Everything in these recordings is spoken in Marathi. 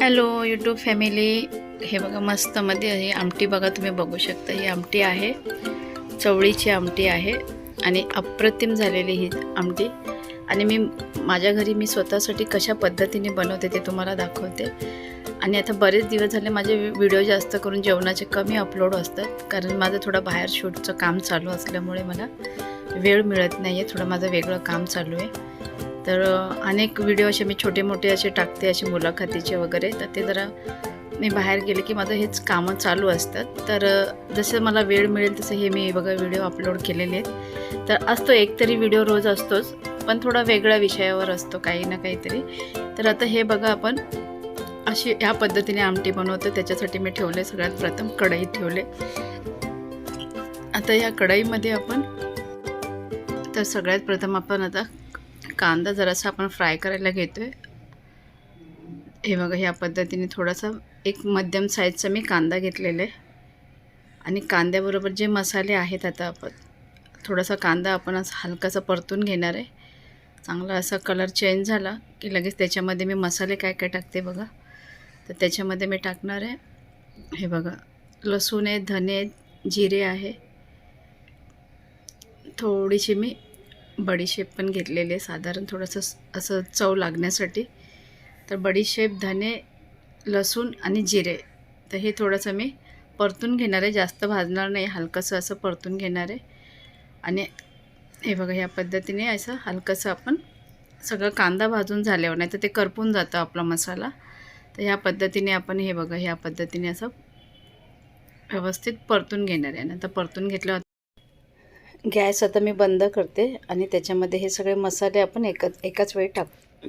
हॅलो यूट्यूब फॅमिली हे बघा मस्त मध्ये ही आमटी बघा तुम्ही बघू शकता. ही आमटी आहे. चवळीची आमटी आहे. आणि अप्रतिम झालेली ही आमटी. आणि मी माझ्या घरी मी स्वतःसाठी कशा पद्धतीने बनवते ते तुम्हाला दाखवते. आणि आता बरेच दिवस झाले माझे व्हिडिओ जास्त करून जेवणाचे कमी अपलोड असतात. कारण माझं थोडं बाहेर शूटचं काम चालू असल्यामुळे मला वेळ मिळत नाही आहे थोडं माझं वेगळं काम चालू आहे. तर अनेक व्हिडिओ असे मी छोटे मोठे असे टाकते असे मुलाखतीचे वगैरे. तर ते जरा मी बाहेर गेले की माझं हेच कामं चालू असतात. तर जसं मला वेळ मिळेल तसं हे मी बघा व्हिडिओ अपलोड केलेले आहेत. तर असतो एक तरी व्हिडिओ रोज असतोच पण थोडा वेगळ्या विषयावर असतो काही ना काहीतरी. तर आता हे बघा आपण अशी ह्या पद्धतीने आमटी बनवतो. त्याच्यासाठी मी ठेवले सगळ्यात प्रथम कढई ठेवले. आता या कढईमध्ये आपण तर सगळ्यात प्रथम आपण आता कांदा जरासा आपण फ्राय करायला घेतो आहे हे बघा ह्या पद्धतीने थोडासा एक मध्यम साईजचा मी कांदा घेतलेला आहे. आणि कांद्याबरोबर जे मसाले आहेत आता आपण थोडासा कांदा आपण असं हलकासा परतून घेणार आहे. चांगला असा कलर चेंज झाला की लगेच त्याच्यामध्ये मी मसाले काय काय टाकते बघा. तर त्याच्यामध्ये मी टाकणार आहे. हे बघा लसूण आहे धने जिरे आहे. थोडीशी मी बडीशेप पण घेतलेली आहे. साधारण थोडंसं असं चव लागण्यासाठी. तर बडीशेप धने लसूण आणि जिरे. तर हे थोडंसं मी परतून घेणार आहे. जास्त भाजणार नाही. हलकंसं असं परतून घेणार आहे. आणि हे बघा ह्या पद्धतीने असं हलकंसं आपण सगळं कांदा भाजून झाल्यावर नाही तर ते करपून जातं आपला मसाला. तर ह्या पद्धतीने आपण हे बघा ह्या पद्धतीने असं व्यवस्थित परतून घेणार आहे. नंतर परतून घेतल्यावर गॅस आता मी बंद करते आणि त्याच्यामध्ये हे सगळे मसाले आपण एकच एकाच वेळी टाक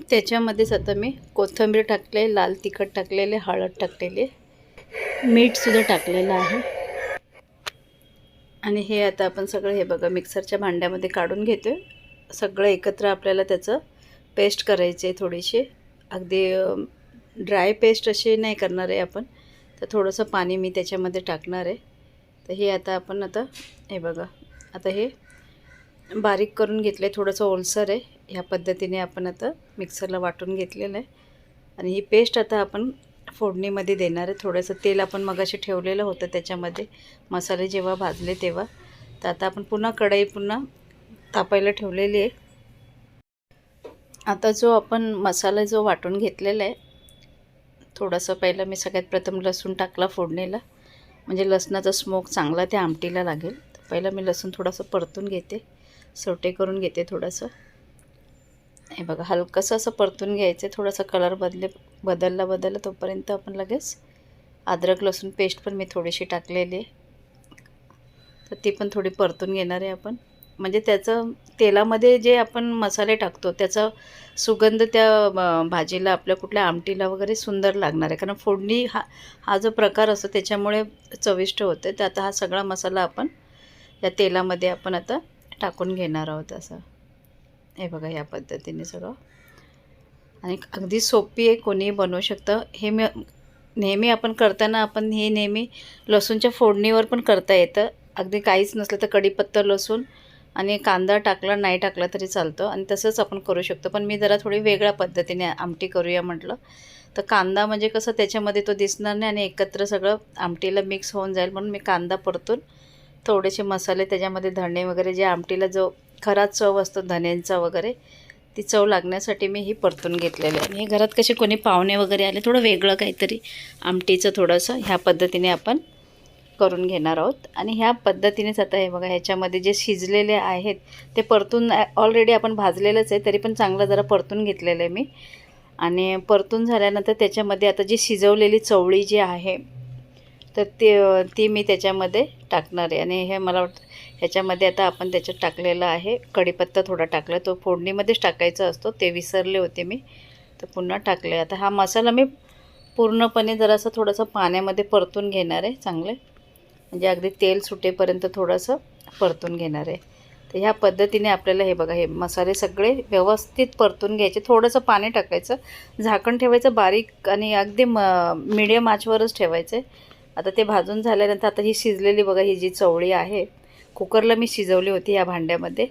त्याच्यामध्येच आता मी कोथिंबीर टाकले लाल तिखट टाकलेले हळद टाकलेली मीठसुद्धा टाकलेलं आहे. आणि हे आता आपण सगळं हे बघा मिक्सरच्या भांड्यामध्ये काढून घेतो सगळं एकत्र आपल्याला त्याचं पेस्ट करायची आहे थोडीशी. अगदी ड्राय पेस्ट अशी नाही करणार आहे आपण. तर थोडंसं पाणी मी त्याच्यामध्ये टाकणार आहे. तर हे आता आपण आता हे बघा. आता हे बारीक करून घेतलं आहे थोडंसं ओलसर आहे. ह्या पद्धतीने आपण आता मिक्सरला वाटून घेतलेलं आहे. आणि ही पेस्ट आता आपण फोडणीमध्ये देणार आहे. थोडंसं तेल आपण मगाशी ठेवलेलं होतं त्याच्यामध्ये. मसाले जेव्हा भाजले तेव्हा. तर आता आपण पुन्हा कढई पुन्हा तापायला ठेवलेली आहे. आता जो आपण मसाला जो वाटून घेतलेला आहे थोडंसं पहिलं मी सगळ्यात प्रथम लसूण टाकला फोडणीला. म्हणजे लसणाचा स्मोक चांगला त्या आमटीला लागेल. पहिला मी लसूण थोडंसं परतून घेते. सोटे करून घेते थोडंसं. हे बघा हलकंसं असं परतून घ्यायचं थोडासा कलर बदले बदलला बदलला तोपर्यंत आपण लगेच अद्रक लसूण पेस्ट पण मी थोडीशी टाकलेली आहे. तर ती पण थोडी परतून घेणार आहे आपण. म्हणजे त्याचं तेलामध्ये जे आपण मसाले टाकतो त्याचा सुगंध त्या भाजीला आपल्या कुठल्या आमटीला वगैरे सुंदर लागणार आहे. कारण फोडणी हा हा जो प्रकार असतो त्याच्यामुळे चविष्ट होते. तर आता हा सगळा मसाला आपण या तेलामध्ये आपण आता टाकून घेणार आहोत असं. हे बघा ह्या पद्धतीने सगळं. आणि अगदी सोपी आहे कोणीही बनवू शकतं. हे मी नेहमी आपण करताना आपण हे नेहमी लसूणच्या फोडणीवर पण करता येतं. अगदी काहीच नसलं तर कढीपत्ता लसूण आणि कांदा टाकला नाही टाकला तरी चालतं. आणि तसंच आपण करू शकतो. पण मी जरा थोडी वेगळ्या पद्धतीने आमटी करूया म्हटलं. तर कांदा म्हणजे कसं त्याच्यामध्ये तो दिसणार नाही आणि एकत्र सगळं आमटीला मिक्स होऊन जाईल म्हणून मी कांदा परतून थोडेसे मसाले त्याच्यामध्ये धणे वगैरे जे आमटीला जो खरा चव असतो धण्यांचा वगैरे ती चव लागण्यासाठी मी ही परतून घेतलेली आहे. आणि हे घरात कसे कोणी पाहुणे वगैरे आले थोडं वेगळं काहीतरी आमटीचं थोडंसं ह्या पद्धतीने आपण करून घेणार आहोत. आणि ह्या पद्धतीनेच आता हे बघा ह्याच्यामध्ये जे शिजलेले आहेत ते परतून ऑलरेडी आपण भाजलेलंच आहे तरी पण चांगलं जरा परतून घेतलेलं आहे मी. आणि परतून झाल्यानंतर त्याच्यामध्ये आता जी शिजवलेली चवळी जी आहे तर ते ती मी त्याच्यामध्ये टाकणार आहे. आणि हे मला वाटतं ह्याच्यामध्ये आता आपण त्याच्यात टाकलेलं आहे. कढीपत्ता थोडा टाकला. तो फोडणीमध्येच टाकायचा असतो. ते विसरले होते मी. तर पुन्हा टाकले. आता हा मसाला मी पूर्णपणे जरासं थोडंसं पाण्यामध्ये परतून घेणार आहे. चांगले. म्हणजे अगदी तेल सुटेपर्यंत थोडंसं परतून घेणार आहे. तर ह्या पद्धतीने आपल्याला हे बघा हे मसाले सगळे व्यवस्थित परतून घ्यायचे. थोडंसं पाणी टाकायचं. झाकण ठेवायचं बारीक आणि अगदी म मिडियम आचवरच ठेवायचं. आहे आता ते भाजून झाल्यानंतर आता ही शिजलेली बघा ही जी चवळी आहे कुकरला मी शिजवली होती या भांड्यामध्ये.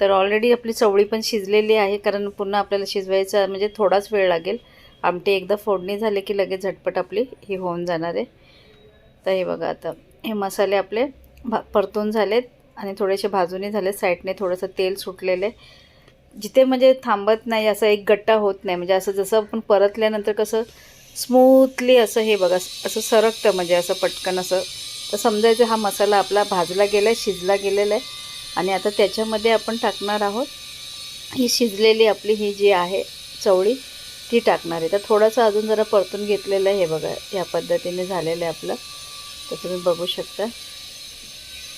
तर ऑलरेडी आपली चवळी पण शिजलेली आहे कारण पुन्हा आपल्याला शिजवायचा म्हणजे थोडाच वेळ लागेल. आमटी एकदा फोडणी झाली की लगेच झटपट आपली ही होऊन जाणार आहे. तर हे बघा आता हे मसाले आपले भा परतून झालेत आणि थोडेसे भाजूनही झाले साईडने थोडंसं तेल सुटलेले जिथे म्हणजे थांबत नाही असं एक गट्टा होत नाही. म्हणजे असं जसं आपण परतल्यानंतर कसं स्मूथली असं हे बघा असं सरकतं म्हणजे असं पटकन असं. तर समजायचं हा मसाला आपला भाजला गेला आहे शिजला गेलेला आहे. आणि आता त्याच्यामध्ये आपण टाकणार आहोत ही शिजलेली आपली ही जी आहे चवळी ती टाकणार आहे. तर थोडंसं अजून जरा परतून घेतलेलं आहे हे बघा या पद्धतीने झालेलं आहे आपलं. तर तुम्ही बघू शकता.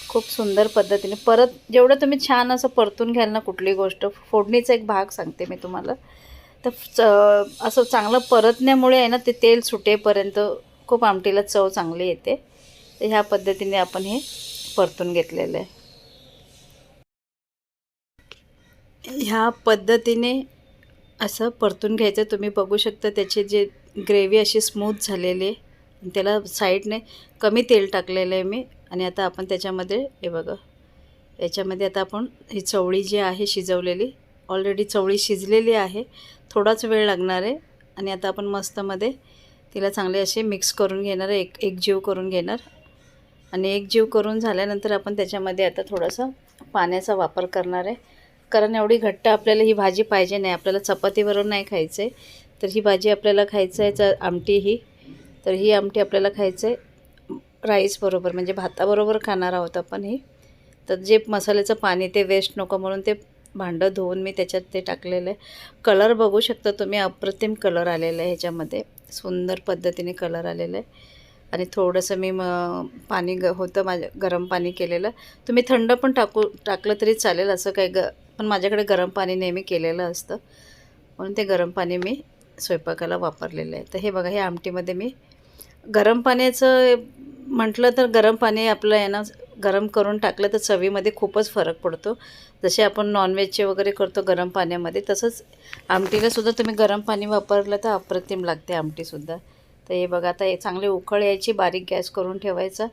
खूप सुंदर पद्धतीने. परत जेवढं तुम्ही छान असं परतून घ्याल ना कुठली गोष्ट फोडणीचा एक भाग सांगते मी तुम्हाला. तर च असं चांगलं परतण्यामुळे आहे ना ते तेल सुटेपर्यंत खूप आमटीला चव चांगली येते. तर ह्या पद्धतीने आपण हे परतून घेतलेलं आहे. ह्या पद्धतीने असं परतून घ्यायचं. तुम्ही बघू शकता त्याची जे ग्रेव्ही अशी स्मूथ झालेली आहे. त्याला साईडने कमी तेल टाकलेलं आहे मी. आणि आता आपण त्याच्यामध्ये हे बघा याच्यामध्ये आता आपण ही चवळी जी आहे शिजवलेली ऑलरेडी चवळी शिजलेली आहे. थोडाच वेळ लागणार आहे आणि आता आपण मस्तमध्ये तिला चांगले असे मिक्स करून घेणार एक एक जीव करून घेणार. आणि एक जीव करून झाल्यानंतर आपण त्याच्यामध्ये आता थोडंसं पाण्याचा वापर करणार आहे. कारण एवढी घट्ट आपल्याला ही भाजी पाहिजे नाही. आपल्याला चपातीबरोबर नाही खायचं आहे तर ही भाजी आपल्याला खायचं आहे तर आमटी ही. तर ही आमटी आपल्याला खायचं आहे राईसबरोबर म्हणजे भाताबरोबर खाणार आहोत आपण ही. तर जे मसाल्याचं पाणी ते वेस्ट नको म्हणून ते भांडं धुवून मी त्याच्यात ते टाकलेलं आहे. कलर बघू शकता तुम्ही अप्रतिम कलर आलेला आहे ह्याच्यामध्ये. सुंदर पद्धतीने कलर आलेला आहे. आणि थोडंसं मी मग पाणी ग होतं माझ्या गरम पाणी केलेलं. तुम्ही थंड पण टाकू टाकलं तरी चालेल असं काही ग पण माझ्याकडे गरम पाणी नेहमी केलेलं असतं. म्हणून ते गरम पाणी मी स्वयंपाकाला वापरलेलं आहे. तर हे बघा हे आमटीमध्ये मी गरम पाण्याचं म्हटलं तर गरम पाणी आपलं आहे ना गरम करून टाकलं तर चवीमध्ये खूपच फरक पडतो. जसे आपण नॉनव्हेजचे वगैरे करतो गरम पाण्यामध्ये तसंच आमटीलासुद्धा तुम्ही गरम पाणी वापरलं तर अप्रतिम लागते आमटीसुद्धा तर हे बघा आता हे चांगले उकळ यायची बारीक गॅस करून ठेवायचा.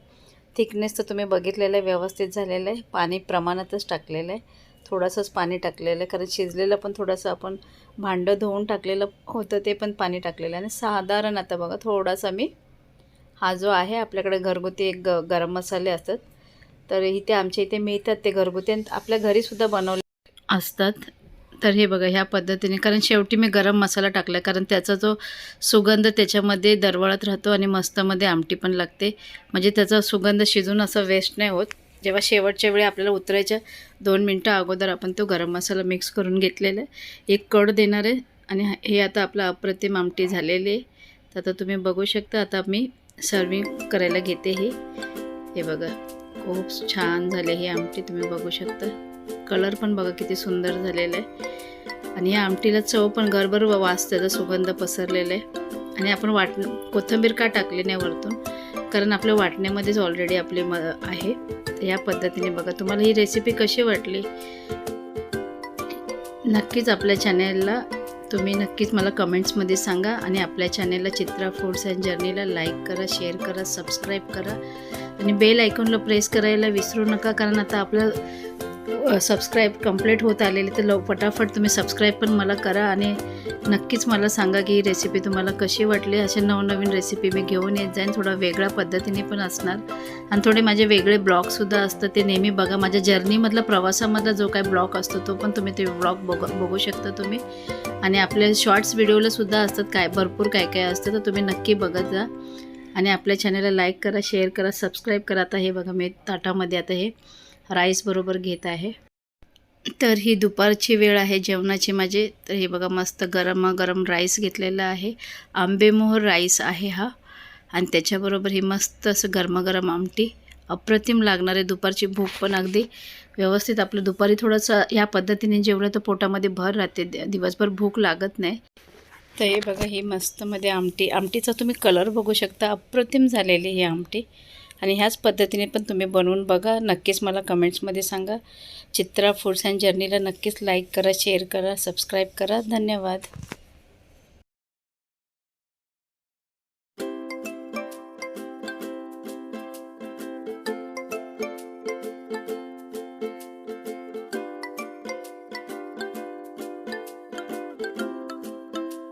थिकनेस तर तुम्ही बघितलेलं आहे व्यवस्थित झालेलं आहे. पाणी प्रमाणातच टाकलेलं आहे. थोडंसंच पाणी टाकलेलं आहे कारण शिजलेलं पण थोडंसं आपण भांडं धुवून टाकलेलं होतं ते पण पाणी टाकलेलं आहे. आणि साधारण आता बघा थोडासा मी हा जो आहे आपल्याकडे घरगुती एक ग गरम मसाले असतात. तर इथे आमच्या इथे मिळतात ते घरगुती आणि आपल्या घरीसुद्धा बनवले असतात. तर हे बघा ह्या पद्धतीने कारण शेवटी मी गरम मसाला टाकला कारण त्याचा जो सुगंध त्याच्यामध्ये दरवळत राहतो आणि मस्तमध्ये आमटी पण लागते. म्हणजे त्याचा सुगंध शिजून असं वेस्ट नाही होत. जेव्हा शेवटच्या वेळी आपल्याला उतरायच्या दोन मिनटं अगोदर आपण तो गरम मसाला मिक्स करून घेतलेला आहे. एक कड देणार आहे आणि हे आता आपलं अप्रतिम आमटी झालेली आहे. तर आता तुम्ही बघू शकता आता मी सर्विंग करायला घेते हे. हे बघा. खूप छान झाले ही आमटी तुम्ही बघू शकता. कलर पण बघा किती सुंदर झालेला आहे. आणि या आमटीला चव पण गरबर वास त्याचा सुगंध पसरलेला आहे. आणि आपण वाट कोथिंबीर का टाकली नाही वरतून? कारण आपल्या वाटण्यामध्येच ऑलरेडी आपली म आहे. तर या पद्धतीने बघा तुम्हाला ही रेसिपी कशी वाटली? नक्कीच आपल्या चॅनेलला तुम्ही नक्कीच मला कमेंट्समध्ये सांगा. आणि आपल्या चॅनेलला चित्रा फूड्स अँड जर्नीला लाईक करा शेअर करा सबस्क्राईब करा. आणि बेल आयकॉनला प्रेस करायला विसरू नका कारण आता आपलं सबस्क्राईब कंप्लीट होत आलेली तर लव फटाफट तुम्ही सबस्क्राईब पण मला करा आणि नक्कीच मला सांगा की ही रेसिपी तुम्हाला कशी वाटली. अशा नवनवीन रेसिपी मी घेऊन येत जाईन. थोडा वेगळ्या पद्धतीने पण असणार. आणि थोडे माझे वेगळे ब्लॉगसुद्धा असतात. ते नेहमी बघा. माझ्या जर्नीमधला प्रवासामधला जो काही ब्लॉग असतो तो पण तुम्ही ते ब्लॉग बघ बघू शकता तुम्ही. आणि आपल्या शॉर्ट्स व्हिडिओलासुद्धा असतात. काय भरपूर काय काय असतं तर तुम्ही नक्की बघत जा. आणि आपल्या चॅनलला लाईक करा शेअर करा सबस्क्राईब करा. आता हे बघा मी ताटामध्ये आता हे राईस बरोबर घेत आहे. तर ही दुपारची वेळ आहे जेवणाची माझे. तर हे बघा मस्त गरमागरम राईस घेतलेला आहे. आंबेमोहर राईस आहे हा. आणि त्याच्याबरोबर ही मस्त असं गरमागरम आमटी. अप्रतिम लागणार आहे. दुपारची भूक पण अगदी व्यवस्थित. आपलं दुपारी थोडंसं ह्या पद्धतीने जेवलं तर पोटामध्ये भर राहते. दिवसभर भूक लागत नाही. तर हे बघा ही मस्तमध्ये आमटी. आमटीचा तुम्ही कलर बघू शकता. अप्रतिम झालेली ही आमटी. आणि ह्याच पद्धतीने पण तुम्ही बनवून बघा. नक्कीच मला कमेंट्समध्ये सांगा. चित्रा फूड्स अँड जर्नीला नक्कीच लाईक करा शेअर करा सबस्क्राईब करा. धन्यवाद.